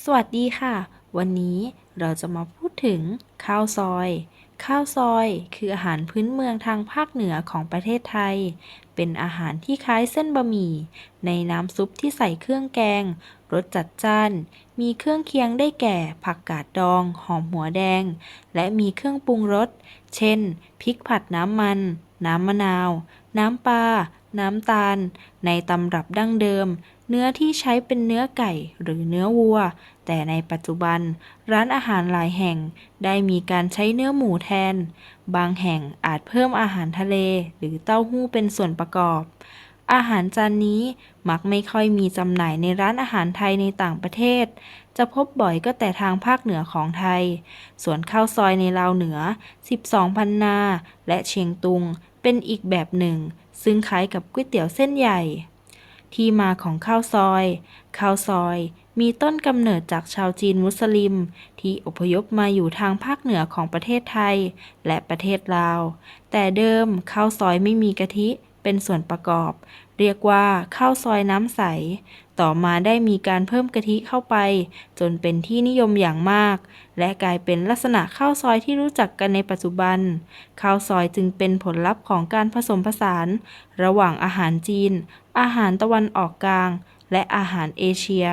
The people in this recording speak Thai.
สวัสดีค่ะ วันนี้เราจะมาพูดถึงข้าวซอย ข้าวซอยคืออาหารพื้นเมืองทางภาคเหนือของประเทศไทย เป็นอาหารที่คล้ายเส้นบะหมี่ ในน้ำซุปที่ใส่เครื่องแกง รสจัดจ้าน มีเครื่องเคียงได้แก่ ผักกาดดอง หอมหัวแดง และมีเครื่องปรุงรส เช่น พริกผัดน้ำมัน น้ำมะนาว น้ำปลา น้ำตาล ในตำรับดั้งเดิม เนื้อที่ใช้เป็นเนื้อไก่หรือเนื้อวัว แต่ในปัจจุบัน ร้านอาหารหลายแห่งได้มีการใช้เนื้อหมูแทน บางแห่งอาจเพิ่มอาหารทะเลหรือเต้าหู้เป็นส่วนประกอบ อาหารจานนี้มักไม่ค่อยมีจำหน่ายในร้านอาหารไทยในต่างประเทศ จะพบบ่อยก็แต่ทางภาคเหนือของไทย ส่วนข้าวซอยในลาวเหนือ 12พันนา และเชียงตุง เป็นอีกแบบหนึ่ง ซึ่งคล้ายกับก๋วยเตี๋ยวเส้นใหญ่ ที่มาของข้าวซอย ข้าวซอยมีต้นกำเนิดจากชาวจีนมุสลิม ที่อพยพมาอยู่ทางภาคเหนือของประเทศไทย และประเทศลาว แต่เดิมข้าวซอยไม่มีกะทิ เป็นส่วนประกอบ เรียกว่าข้าวซอยน้ำใส ต่อมาได้มีการเพิ่มกะทิเข้าไป จนเป็นที่นิยมอย่างมาก และกลายเป็นลักษณะข้าวซอยที่รู้จักกันในปัจจุบัน ข้าวซอยจึงเป็นผลลัพธ์ของการผสมผสาน ระหว่างอาหารจีน อาหารตะวันออกกลาง และอาหารเอเชีย